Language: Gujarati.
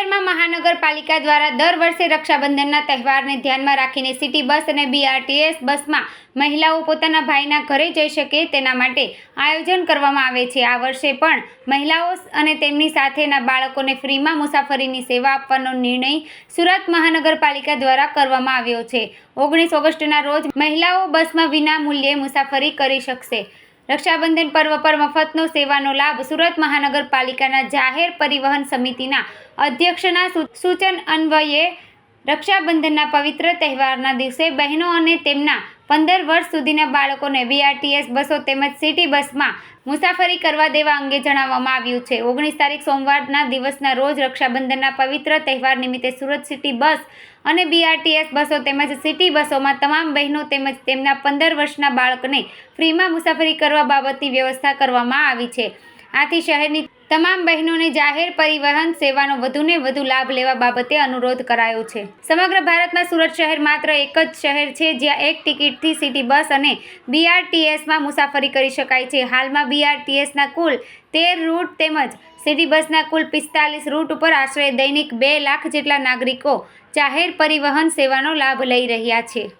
શહેરમાં મહાનગરપાલિકા દ્વારા દર વર્ષે રક્ષાબંધનના તહેવારને ધ્યાનમાં રાખીને સિટી બસ અને બીઆરટીએસ બસમાં મહિલાઓ પોતાના ભાઈના ઘરે જઈ શકે તેના માટે આયોજન કરવામાં આવે છે. આ વર્ષે પણ મહિલાઓ અને તેમની સાથેના બાળકોને ફ્રીમાં મુસાફરીની સેવા આપવાનો નિર્ણય સુરત મહાનગરપાલિકા દ્વારા કરવામાં આવ્યો છે. ઓગણીસ ઓગસ્ટના રોજ મહિલાઓ બસમાં વિના મૂલ્યે મુસાફરી કરી શકશે. રક્ષાબંધન પર્વ પર મફતનો સેવાનો લાભ સુરત મહાનગરપાલિકાના જાહેર પરિવહન સમિતિના અધ્યક્ષના સૂચન અન્વયે રક્ષાબંધનના પવિત્ર તહેવારના દિવસે બહેનો અને તેમના પંદર વર્ષ સુધીના બાળકોને બીઆરટીએસ બસો તેમજ સિટી બસમાં મુસાફરી કરવા દેવા અંગે જણાવવામાં આવ્યું છે. ઓગણીસ તારીખ સોમવારના દિવસના રોજ રક્ષાબંધનના પવિત્ર તહેવાર નિમિત્તે સુરત સિટી બસ અને બીઆરટીએસ બસો તેમજ સિટી બસોમાં તમામ બહેનો તેમજ તેમના પંદર વર્ષના બાળકને ફ્રીમાં મુસાફરી કરવા બાબતની વ્યવસ્થા કરવામાં આવી છે. આથી શહેરની તમામ બહેનોને જાહેર પરિવહન સેવાનો વધુને વધુ લાભ લેવા બાબતે અનુરોધ કરાયો છે. સમગ્ર ભારતમાં સુરત શહેર માત્ર એક જ શહેર છે, જ્યાં એક ટિકિટથી સિટી બસ અને બીઆરટીએસમાં મુસાફરી કરી શકાય છે. હાલમાં બીઆરટીએસના કુલ તેર રૂટ તેમજ સિટી બસના કુલ પિસ્તાલીસ રૂટ ઉપર આશરે દૈનિક બે લાખ જેટલા નાગરિકો જાહેર પરિવહન સેવાનો લાભ લઈ રહ્યા છે.